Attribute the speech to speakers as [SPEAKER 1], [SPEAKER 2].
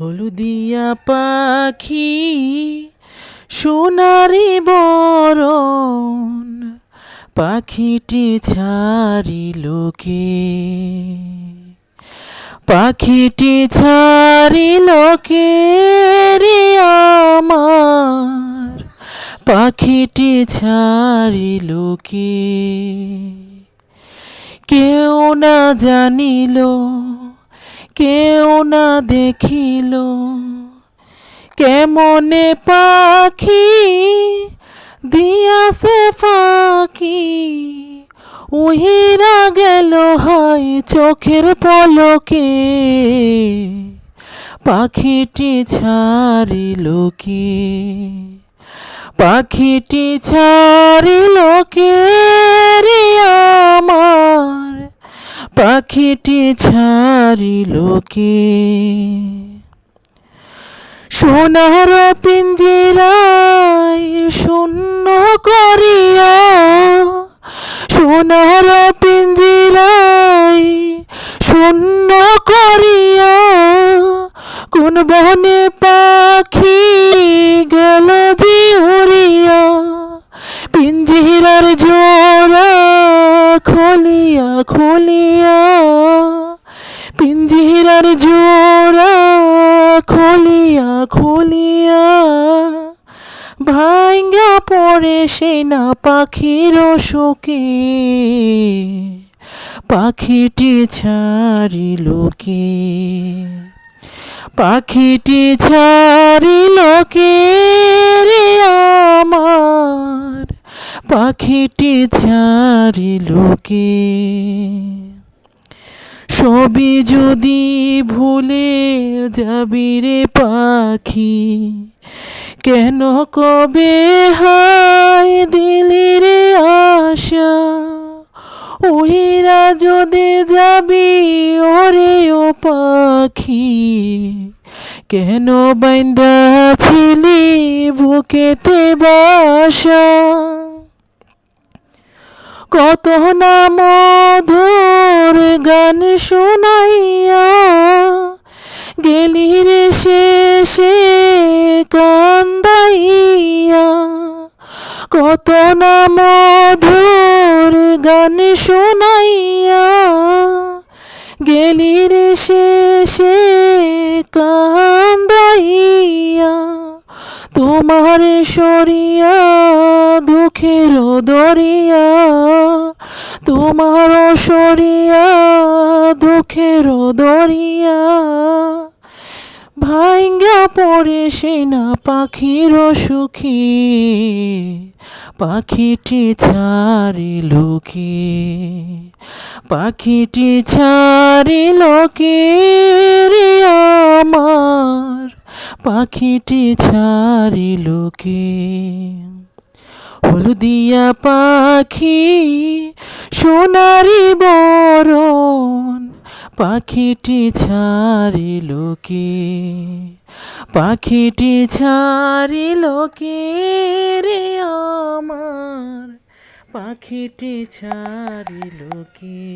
[SPEAKER 1] হলুদিয়া পাখি, সোনারি বরণ, পাখিটি ছাড়িল কে? পাখিটি ছাড়িল কে রে আমার? পাখিটি ছাড়িল কে? কেউ না জানিল, কেউ না দেখিল। কেমনে পাখি দিয়াছে ফাঁকি? উহিরা গেল হয় চোখের পলকে। পাখিটি ছাড়িল কে? পাখিটি ছাড়িল কে রে আমার? পাখিটি ছাড়িল কে? সোনার পিঞ্জিরায় শূন্য করিয়া, সোনার পিঞ্জিরায় শূন্য করিয়া, কোন বনে পাখি গেল যে উড়িয়া। খোলিয়া খোলিয়া, পিঞ্জিরার জোড়া খোলিয়া খোলিয়া ভাঙ্গা পড়ে সে না পাখির শোকে। পাখিটি ছাড়িল কে? পাখিটি ছাড়িল কে রে আমার? পাখিটি ছাড়িল কে সবই যদি ভুলে যাবি রে পাখি, কেন কবে হায় দিলি রে আশা? ওহিরা যদি যাবি, ওরে ও পাখি, কেন বাইন্দা ছিলি বুকেতে বাসা? কত না মধুর গান শোনাইয়া গেলি রে শেষে কান্দাইয়া কত না মধুর গান শোনাইয়া গেলি রে শেষে কান্দাইয়া তোমার সরিয়া, দুঃখের দরিয়া। তোমার সরিয়া, দুঃখের দরিয়া। ভাঙ্গা পড়ে সে না পাখির সুখী, পাখিটি ছাড়িল কে পাখিটি ছাড়িল কে রে পাখিটি ছাড়িল কে হলুদিয়া পাখি, সোনারি বরণ, পাখিটি ছাড়িল কে পাখিটি ছাড়িল কে রে আমার, পাখিটি ছাড়িল কে